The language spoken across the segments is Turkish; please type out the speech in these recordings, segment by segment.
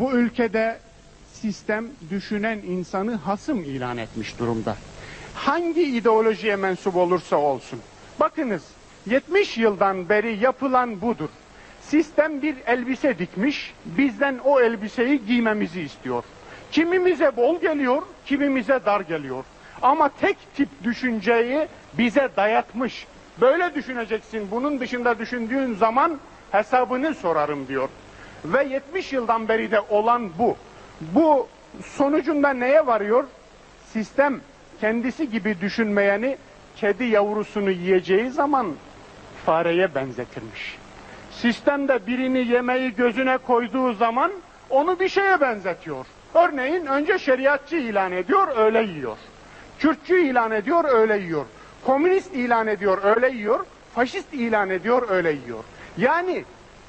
Bu ülkede sistem düşünen insanı hasım ilan etmiş durumda. Hangi ideolojiye mensup olursa olsun. Bakınız 70 yıldan beri yapılan budur. Sistem bir elbise dikmiş, bizden o elbiseyi giymemizi istiyor. Kimimize bol geliyor, kimimize dar geliyor. Ama tek tip düşünceyi bize dayatmış. Böyle düşüneceksin, bunun dışında düşündüğün zaman hesabını sorarım diyor. Ve 70 yıldan beri de olan bu. Bu sonucunda neye varıyor? Sistem kendisi gibi düşünmeyeni kedi yavrusunu yiyeceği zaman fareye benzetirmiş. Sistemde birini yemeği gözüne koyduğu zaman onu bir şeye benzetiyor. Örneğin önce şeriatçı ilan ediyor, öyle yiyor. Kürtçü ilan ediyor, öyle yiyor. Komünist ilan ediyor, öyle yiyor. Faşist ilan ediyor, öyle yiyor. Yani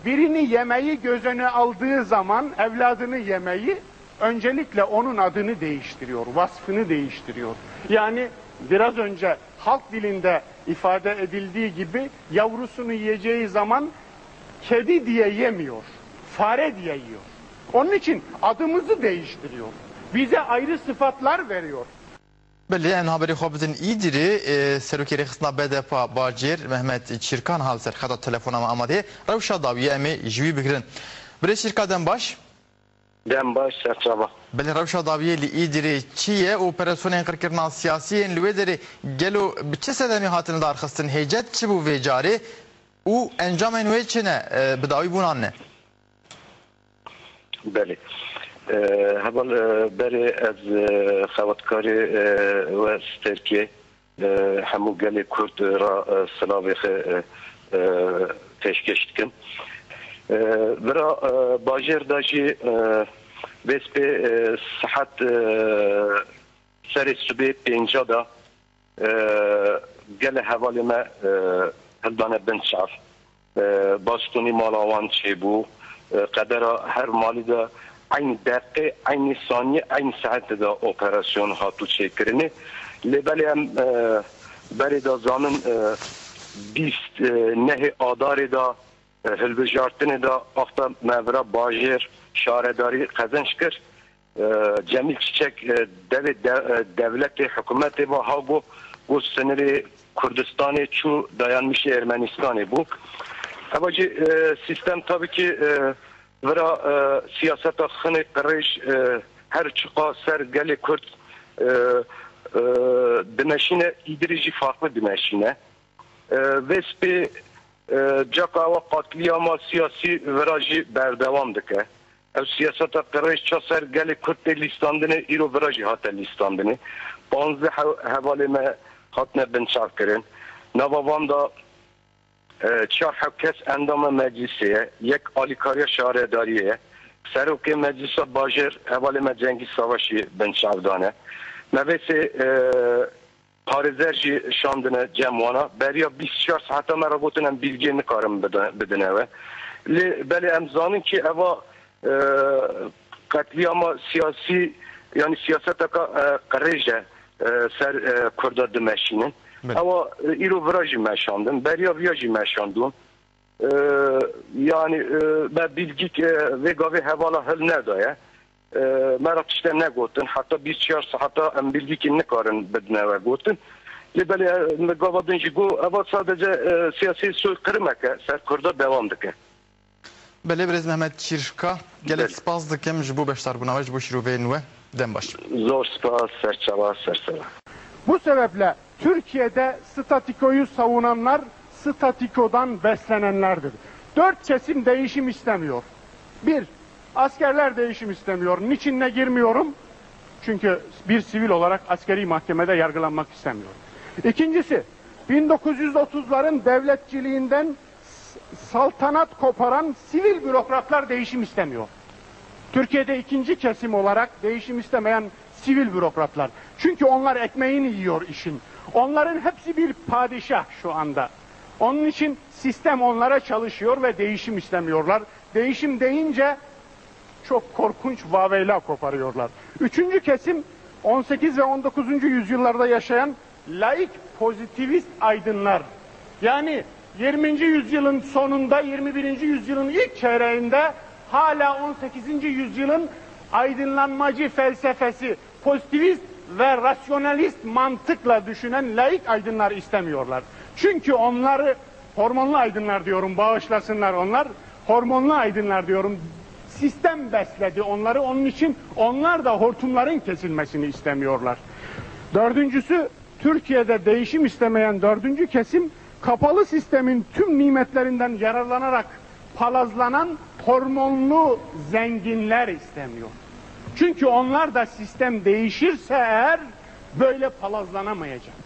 birini yemeği gözüne aldığı zaman evladını yemeği öncelikle onun adını değiştiriyor, vasfını değiştiriyor. Yani biraz önce halk dilinde ifade edildiği gibi yavrusunu yiyeceği zaman kedi diye yemiyor, fare diye yiyor. Onun için adımızı değiştiriyor. Bize ayrı sıfatlar veriyor. Bəli, ən haberi xəbərin iyidir. E, Serokeri xısna BDP Bacir Mehmet Çirkan halser xata telefonama amade. Ravşa daviye emi jivi bigrin. Bire Çirka denbaş? Denbaş çarçaba. Bəli, Ravşa daviye li iyidir. Çiye operasyonu en kırkırna siyasiyen lüvederi gelo biçe sedemi hatını da arkasın heycet çi bu vecari u encamen ve çine e, bidavi bunan ne? Bəli. آه، هەبڵ آه، بەرێ ئەز آه، خەوتکاری وە ستەرکێ هەموو گەلێ کورد را سلااوێخ پێشکەشتکن برا باژێر داژی بێس پێ سەحەت سەری سوبێ پێنجدا gelê hevalê me hildane bin çav bastonî malawan çêbû qedera her malî de aynı dakika, aynı saniye, aynı saatte de operasyon hatı çekirini. Lebeli e, beri da zanın e, bist e, nehi adarı da e, hilbijartını da akta mevra bajir şaredari kazanç kır. E, Cemil Çiçek e, devi de, e, devleti hükümeti ve ha bu sınırı Kürdistan'ı çu dayanmış Ermenistan'ı bu. Ama e, sistem tabii ki e, ورا سیاست خنه قریش هر چقا سر گل کرد دمشینه ایدریجی farklı دمشینه وسپی جاکا و قاتلیاما سیاسی وراجی بردوام دکه او سیاست قریش چا سر گل کرد لیستاندنه ایرو وراجی هات لیستاندنه پانزده حواله ما هاتنه بنچار کرن نوابام دا چهار حکس اندام مجلسه یک آلیکاری شهرداریه سروک مجلس باجر اول مجنگی سواشی بن شاودانه مبس پارزر شاندن جموانا بریا 24 ساعت مرا بوتنم بیلگی نکارم بدنه و بله امزانی که اوا قتلیام سیاسی یعنی سیاست اکا قریجه سر کردا دمشینن Ama e, iro virajı meşandım. Beriya viyajı meşandım. Ee, yani e, ben bilgik e, ve gavi hevala hel ne daya. E, merak işte ne gotun. Hatta bir çiyar hatta em bilgik ne karın bedne ve gotun. Libeli me gavadın ki bu evet sadece e, siyasi söz kırmaka. Ser kurda devam dike. Belê Mehmet Çîrka gelek spas dikim ji bo beşdarbûna ve ji bo şîroveyên we dem baş. Zor spas serçava sersera. Bu sebeple Türkiye'de statikoyu savunanlar statikodan beslenenlerdir. Dört kesim değişim istemiyor. Bir, askerler değişim istemiyor. Niçinle girmiyorum? Çünkü bir sivil olarak askeri mahkemede yargılanmak istemiyorum. İkincisi, 1930'ların devletçiliğinden saltanat koparan sivil bürokratlar değişim istemiyor. Türkiye'de ikinci kesim olarak değişim istemeyen sivil bürokratlar. Çünkü onlar ekmeğini yiyor işin. Onların hepsi bir padişah şu anda. Onun için sistem onlara çalışıyor ve değişim istemiyorlar. Değişim deyince çok korkunç vaveyla koparıyorlar. Üçüncü kesim 18 ve 19. yüzyıllarda yaşayan laik pozitivist aydınlar. Yani 20. yüzyılın sonunda 21. yüzyılın ilk çeyreğinde hala 18. yüzyılın aydınlanmacı felsefesi, pozitivist ve rasyonalist mantıkla düşünen laik aydınlar istemiyorlar. Çünkü onları hormonlu aydınlar diyorum bağışlasınlar onlar. Hormonlu aydınlar diyorum sistem besledi onları onun için onlar da hortumların kesilmesini istemiyorlar. Dördüncüsü Türkiye'de değişim istemeyen dördüncü kesim kapalı sistemin tüm nimetlerinden yararlanarak palazlanan hormonlu zenginler istemiyor. Çünkü onlar da sistem değişirse eğer böyle palazlanamayacak.